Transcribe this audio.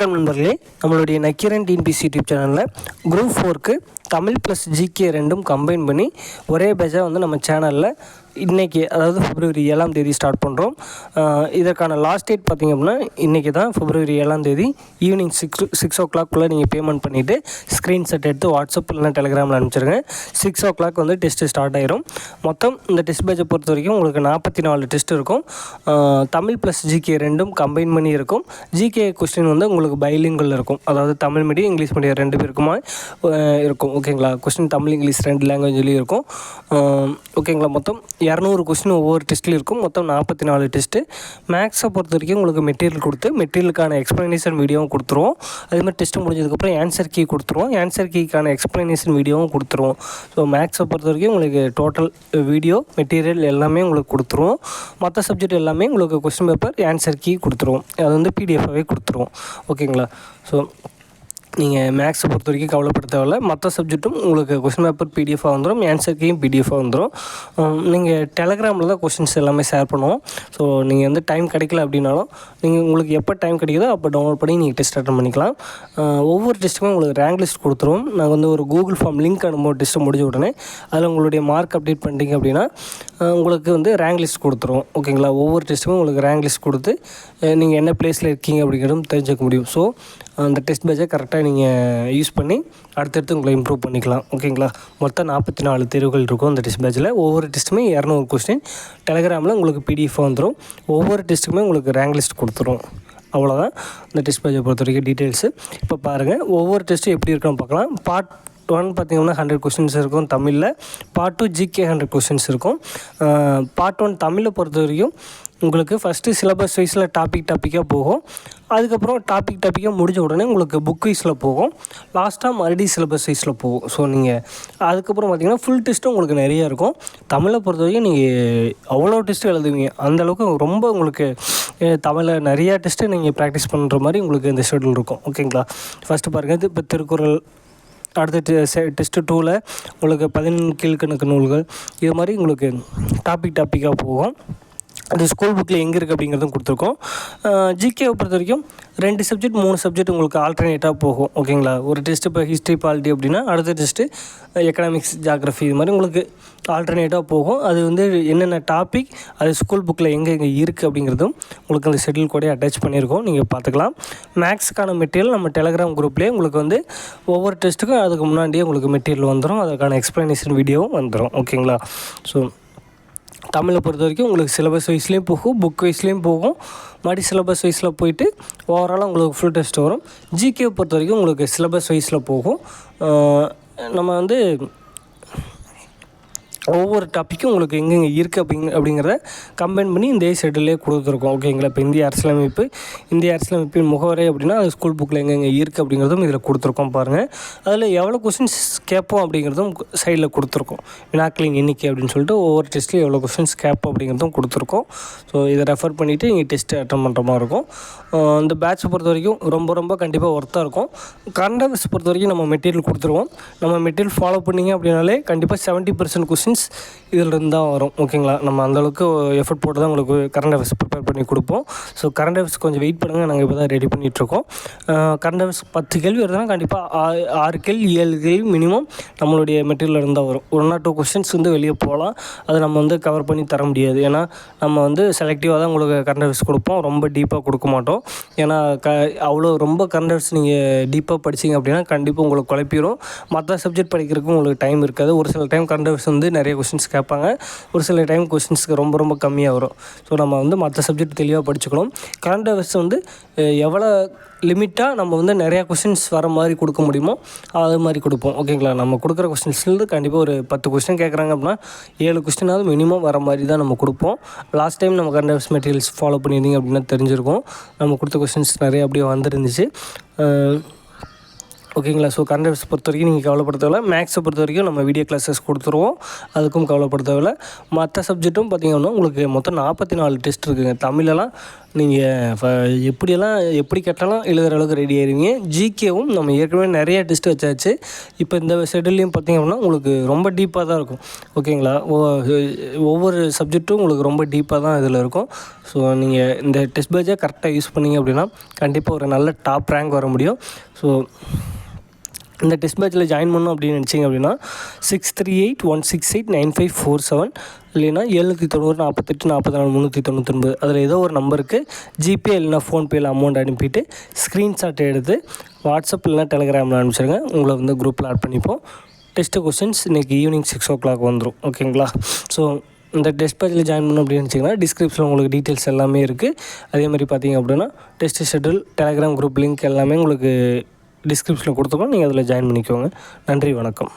வணக்கம் நண்பர்களே. நம்மளுடைய நக்கீரன் டிஎன்பிசி யூடியூப் சேனலில் குரூப் ஃபோருக்கு தமிழ் ப்ளஸ் ஜிகே ரெண்டும் கம்பைன் பண்ணி ஒரே பேஜாக வந்து நம்ம சேனலில் இன்றைக்கி அதாவது பிப்ரவரி ஏழாம் தேதி ஸ்டார்ட் பண்ணுறோம் இதற்கான லாஸ்ட் டேட் பார்த்திங்க அப்படின்னா இன்றைக்கி தான் பிப்ரவரி ஏழாம் தேதி ஈவினிங் சிக்ஸ் சிக்ஸ் ஓ கிளாக்குள்ளே நீங்கள் பேமெண்ட் பண்ணிவிட்டு ஸ்க்ரீன்ஷாட் எடுத்து வாட்ஸ்அப் இல்லைனா டெலிகிராமில் அனுப்பிச்சிருங்க. சிக்ஸ் ஓ கிளாக் வந்து டெஸ்ட்டு ஸ்டார்ட் ஆயிரும். மொத்தம் இந்த டெஸ்ட் பேஜை பொறுத்த வரைக்கும் உங்களுக்கு நாற்பத்தி நாலு டெஸ்ட் இருக்கும் தமிழ் ப்ளஸ் ஜிகே ரெண்டும் கம்பைன் பண்ணி இருக்கும். ஜிகே கொஸ்டின் வந்து உங்களுக்கு பைலிங்கில் இருக்கும். அதாவது தமிழ் மீடியம் இங்கிலீஷ் மீடியம் ரெண்டு பேருக்குமா இருக்கும். ஓகேங்களா? கொஸ்டின் தமிழ் இங்கிலீஷ் ரெண்டு லாங்குவேஜ்லேயும் இருக்கும். ஓகேங்களா? மொத்தம் இரநூறு கொஸ்டின் ஒவ்வொரு டெஸ்ட்லையும் இருக்கும். மொத்தம் நாற்பத்தி நாலு டெஸ்ட்டு மேக்ஸை பொறுத்த வரைக்கும் உங்களுக்கு மெட்டீரியல் கொடுத்து மெட்டீரியலுக்கான எக்ஸ்ப்ளனேஷன் வீடியோவும் கொடுத்துருவோம். அதே மாதிரி டெஸ்ட்டு முடிஞ்சதுக்கப்புறம் ஆன்சர் கீ கொடுத்துருவோம். ஆன்சர் கீக்கான எக்ஸ்ப்ளனேஷன் வீடியோவும் கொடுத்துருவோம். ஸோ மேக்ஸை பொறுத்த வரைக்கும் உங்களுக்கு டோட்டல் வீடியோ மெட்டீரியல் எல்லாமே உங்களுக்கு கொடுத்துருவோம். மற்ற சப்ஜெக்ட் எல்லாமே உங்களுக்கு கொஸ்டின் பேப்பர் ஆன்சர் கீ கொடுத்துருவோம். அது வந்து பிடிஎஃபாகவே கொடுத்துருவோம். ஓகேங்களா? ஸோ நீங்கள் மேக்ஸை பொறுத்த வரைக்கும் கவலைப்பட தேவையில்ல. மற்ற சப்ஜெக்ட்டும் உங்களுக்கு கொஸ்டின் பேப்பர் பிடிஎஃபாக வந்துடும் ஆன்சர் கீயும் பிடிஎஃபாக வந்துடும் நீங்கள் டெலகிராமில் தான் கொஸ்டின்ஸ் எல்லாமே ஷேர் பண்ணுவோம். ஸோ நீங்கள் வந்து டைம் கிடைக்கல அப்படின்னாலும் நீங்கள் உங்களுக்கு எப்போ டைம் கிடைக்குதோ அப்போ டவுன்லோட் பண்ணி நீங்கள் டெஸ்ட் அட்டன் பண்ணிக்கலாம். ஒவ்வொரு டெஸ்ட்டுமே உங்களுக்கு ரேங்க் லிஸ்ட் கொடுத்துருவோம் நாங்கள் வந்து ஒரு கூகுள் ஃபார்ம் லிங்க் அனுப்புவோம் டெஸ்ட்டு முடிஞ்ச உடனே. அதில் உங்களுடைய மார்க் அப்டேட் பண்ணிட்டீங்க அப்படின்னா உங்களுக்கு வந்து ரேங்க் லிஸ்ட் கொடுத்துருவோம் ஓகேங்களா ஒவ்வொரு டெஸ்ட்டுமே உங்களுக்கு ரேங்க் லிஸ்ட் கொடுத்து நீங்கள் என்ன ப்ளேஸில் இருக்கீங்க அப்படிங்கிறதும் தெரிஞ்சுக்க முடியும். ஸோ அந்த டெஸ்ட் பேஜை கரெக்டாக நீங்கள் யூஸ் பண்ணி அடுத்தடுத்து உங்களை இம்ப்ரூவ் பண்ணிக்கலாம். ஓகேங்களா மொத்தம் நாற்பத்தி நாலு தேர்வுகள் இருக்கும் அந்த டெஸ்ட் பேஜில் ஒவ்வொரு டெஸ்ட்டுமே இரநூறு கொஸ்டின் டெலகிராமில் உங்களுக்கு பிடிஎஃப் வந்துடும் ஒவ்வொரு டெஸ்ட்டுக்குமே உங்களுக்கு ரேங்க் லிஸ்ட் கொடுத்துரும். அவ்வளோதான் இந்த டெஸ்ட் பேஜை பொறுத்த வரைக்கும் டீட்டெயில்ஸு இப்போ பாருங்கள் ஒவ்வொரு டெஸ்ட்டும் எப்படி இருக்குன்னு பார்க்கலாம். பார்ட் ஒன் பார்த்தீங்கன்னா ஹண்ட்ரட் கொஸ்டின்ஸ் இருக்கும் தமிழில். Part two GK hundred questions இருக்கும். பார்ட் ஒன் தமிழை பொறுத்த வரைக்கும் உங்களுக்கு ஃபஸ்ட்டு சிலபஸ் வைஸில் டாபிக் டாப்பிக்காக போகும். அதுக்கப்புறம் டாபிக் டாப்பிக்காக முடிஞ்ச உடனே உங்களுக்கு புக் வைஸில் போகும். லாஸ்ட்டாக மறுபடியும் சிலபஸ் வைஸில் போகும். ஸோ நீங்கள் அதுக்கப்புறம் பார்த்தீங்கன்னா ஃபுல் டெஸ்ட்டும் உங்களுக்கு நிறையா இருக்கும். தமிழை பொறுத்த வரைக்கும் நீங்கள் அவ்வளோ டெஸ்ட்டு எழுதுவீங்க. அந்தளவுக்கு ரொம்ப உங்களுக்கு தமிழில் நிறையா டெஸ்ட்டு நீங்கள் ப்ராக்டிஸ் பண்ணுற மாதிரி உங்களுக்கு இந்த ஷெடியூல் இருக்கும். ஓகேங்களா ஃபஸ்ட்டு பாருங்கள் இது இப்போ திருக்குறள் அடுத்த டெஸ்ட்டு டூவில் உங்களுக்கு பதினெண் கீழ்கணக்கு நூல்கள். இது மாதிரி உங்களுக்கு டாபிக் டாப்பிக்காக போகும். அது ஸ்கூல் புக்கில் எங்கே இருக்குது அப்படிங்கிறதும் கொடுத்துருக்கோம். ஜிகேவை பொறுத்த வரைக்கும் ரெண்டு சப்ஜெக்ட் மூணு சப்ஜெக்ட் உங்களுக்கு ஆல்டர்னேட்டாக போகும். ஓகேங்களா ஒரு டெஸ்ட் இப்போ ஹிஸ்ட்ரி பாலிட்டி அப்படின்னா அடுத்த டெஸ்ட்டு எக்கனாமிக்ஸ் ஜாகிரஃபி இது மாதிரி உங்களுக்கு ஆல்டர்னேட்டாக போகும். அது வந்து என்னென்ன டாபிக் அது ஸ்கூல் புக்கில் எங்கே எங்கே இருக்குது அப்படிங்கிறதும் உங்களுக்கு அந்த ஷெட்யூல் கூட அட்டாச் பண்ணியிருக்கோம். நீங்கள் பார்த்துக்கலாம். மேக்ஸுக்கான மெட்டீரியல் நம்ம டெலகிராம் குரூப்லேயே உங்களுக்கு வந்து ஒவ்வொரு டெஸ்ட்டுக்கும் அதுக்கு முன்னாடியே உங்களுக்கு மெட்டீரியல் வந்துடும் அதுக்கான எக்ஸ்ப்ளனேஷன் வீடியோவும் வந்துடும் ஓகேங்களா ஸோ தமிழை பொறுத்த வரைக்கும் உங்களுக்கு சிலபஸ் வைஸ்லேயும் போகும் புக் வைஸ்லேயும் போகும். மறுபடி சிலபஸ் வைஸில் போயிட்டு ஓவராலாக உங்களுக்கு ஃபுல் டெஸ்ட் வரும். ஜிகே பொறுத்த வரைக்கும் உங்களுக்கு சிலபஸ் வைஸில் போகும். நம்ம வந்து ஒவ்வொரு டாப்பிக்கும் உங்களுக்கு எங்கெங்கே இருக்குது அப்படிங்க அப்படிங்கிறத கம்பைன் பண்ணி இந்த செட்டிலே கொடுத்துருக்கோம். ஓகேங்களா இப்போ இந்திய அரசியலமைப்பு இந்திய அரசியலமைப்பின் முகவரை அப்படின்னா அது ஸ்கூல் புக்கில் எங்கெங்கே இருக்குது அப்படிங்கிறதும் இதில் கொடுத்துருக்கோம் பாருங்கள் அதில் எவ்வளோ கொஸ்டின்ஸ் கேட்போம் அப்படிங்கிறதும் சைடில் கொடுத்துருக்கோம். வினாக்களின் எண்ணிக்கை அப்படின்னு சொல்லிட்டு ஒவ்வொரு டெஸ்ட்லையும் எவ்வளோ கொஸ்டின்ஸ் கேட்போம் அப்படிங்கிறதும் கொடுத்துருக்கோம். ஸோ இதை ரெஃபர் பண்ணிவிட்டு இங்கே டெஸ்ட்டு அட்டன் பண்ணுற மாதிரி இருக்கும். இந்த பேட்ச் பொறுத்த வரைக்கும் ரொம்ப ரொம்ப கண்டிப்பாக ஒர்த்தாக இருக்கும். கரண்ட் அஃபேர்ஸ் பொறுத்த வரைக்கும் நம்ம மெட்டீரியல் கொடுத்துருவோம். நம்ம மெட்டீரியல் ஃபாலோ பண்ணிங்க அப்படின்னாலே கண்டிப்பாக செவன்ட்டி பர்சன்ட் கொஸ்டின்ஸ் இதில் இதிலிருந்து தான் வரும் ஓகேங்களா நம்ம அந்தளவுக்கு எஃபர்ட் போட்டு தான் உங்களுக்கு கரண்ட் அஃபேர்ஸ் ப்ரிப்பேர் பண்ணி கொடுப்போம். ஸோ கரண்ட் அஃபேர்ஸ் கொஞ்சம் வெயிட் பண்ணுங்கள் நாங்கள் இப்போ தான் ரெடி பண்ணிகிட்ருக்கோம் கரண்ட் அஃபேர்ஸ் பத்து கேள்வி வருதுன்னா கண்டிப்பாக ஆறு கேள்வி ஏழு கேள்வி மினிமம் நம்மளுடைய மெட்டீரியல் இருந்தால் வரும். ஒன் ஆர் டூ கொஸ்டின்ஸ் வந்து வெளியே போகலாம். அதை நம்ம வந்து கவர் பண்ணி தர முடியாது. ஏன்னா நம்ம வந்து செலக்டிவாக தான் உங்களுக்கு கரண்ட் அஃபேர்ஸ் கொடுப்போம். ரொம்ப டீப்பாக கொடுக்க மாட்டோம். ஏன்னா க அவ்வளோ ரொம்ப கரண்ட் அஃபேர்ஸ் நீங்கள் டீப்பாக படிச்சிங்க அப்படின்னா கண்டிப்பாக உங்களுக்கு குழப்பிடும் மற்ற சப்ஜெக்ட் படிக்கிறதுக்கும் உங்களுக்கு டைம் இருக்காது. ஒரு சில டைம் கரண்ட் அஃபேர்ஸ் வந்து நிறைய கொஸ்டின்ஸ் கேட்பாங்க. ஒரு சில டைம் கொஸ்டின்ஸ்க்கு ரொம்ப ரொம்ப கம்மியாக வரும். ஸோ நம்ம வந்து மற்ற சப்ஜெக்ட் தெளிவாக படிச்சுக்கணும். கரண்ட் அஃபேர்ஸ் வந்து எவ்வளோ லிமிட்டாக நம்ம வந்து நிறையா கொஸ்டின்ஸ் வர மாதிரி கொடுக்க முடியுமோ அது மாதிரி கொடுப்போம். ஓகேங்களா நம்ம கொடுக்குற கொஸ்டின்ஸ்லேருந்து கண்டிப்பாக ஒரு பத்து கொஸ்டின் கேட்குறாங்க அப்படின்னா ஏழு கொஸ்டினாவது மினிமம் வர மாதிரி தான் நம்ம கொடுப்போம். லாஸ்ட் டைம் நம்ம கரண்ட் அஃபேர்ஸ் மெட்டீரியல்ஸ் ஃபாலோ பண்ணியிருந்தீங்க அப்படின்னா தெரிஞ்சிருக்கும். நம்ம கொடுத்த கொஸ்டின்ஸ் நிறைய அப்படியே வந்துருந்துச்சு. ஓகேங்களா? ஸோ கரண்ட் அஃபேர்ஸ் பொறுத்த வரைக்கும் நீங்கள் கவலைப்பட தேவையில்ல மேக்ஸை பொறுத்த வரைக்கும் நம்ம வீடியோ கிளாஸஸ் கொடுத்துருவோம். அதுக்கும் கவலைப்பட தேவையில்ல மற்ற சப்ஜெக்ட்டும் பார்த்தீங்கன்னா உங்களுக்கு மொத்தம் நாற்பத்தி நாலு டெஸ்ட் இருக்குதுங்க தமிழெல்லாம் நீங்கள் எப்படியெல்லாம் எப்படி கேட்டாலும் எழுதுகிற அளவுக்கு ரெடி ஆயிருவீங்க. ஜிகேவும் நம்ம ஏற்கனவே நிறைய டெஸ்ட் வச்சாச்சு. இப்போ இந்த ஷெடியூல்லையும் பார்த்தீங்க அப்படின்னா உங்களுக்கு ரொம்ப டீப்பாக தான் இருக்கும். ஓகேங்களா? ஒவ்வொரு சப்ஜெக்ட்டும் உங்களுக்கு ரொம்ப டீப்பாக தான் இதில் இருக்கும். ஸோ நீங்கள் இந்த டெஸ்ட் பேஜை கரெக்டாக யூஸ் பண்ணிங்க அப்படின்னா கண்டிப்பாக ஒரு நல்ல டாப் ரேங்க் வர முடியும். ஸோ இந்த டெஸ்ட் பேட்சில் ஜாயின் பண்ணோம் அப்படின்னு நினச்சிங்க அப்படின்னா six three eight one six eight nine five four seven இல்லைன்னா ஏழுநூற்றி தொண்ணூறு நாற்பத்தெட்டு நாற்பத்தி நாலு முந்நூற்றி தொண்ணூத்தொன்பது அதில் ஏதோ ஒரு நம்பருக்கு ஜிபே இல்லைனா ஃபோன்பேயில் அமௌண்ட் அனுப்பிட்டு ஸ்க்ரீன்ஷாட் எடுத்து வாட்ஸ்அப் இல்லைனா டெலிகிராமில் அனுப்பிச்சிருங்க. உங்களை வந்து குரூப்பில் ஆட் பண்ணிப்போம். டெஸ்ட்டு கொஸ்டின்ஸ் இன்றைக்கி ஈவினிங் சிக்ஸ் ஓ கிளாக் வந்துடும் ஓகேங்களா ஸோ இந்த டெஸ்ட் பேஜில் ஜாயின் பண்ணணும் அப்படின்னு நினச்சிங்கன்னா டிஸ்கிரிப்ஷனில் உங்களுக்கு டீட்டெயில்ஸ் எல்லாமே இருக்குது அதே மாதிரி பார்த்தீங்க அப்படின்னா test schedule Telegram group link எல்லாமே உங்களுக்கு டிஸ்கிரிப்ஷனில் கொடுத்துருக்கோம். நீங்கள் அதில் ஜாயின் பண்ணிக்கோங்க. நன்றி வணக்கம்.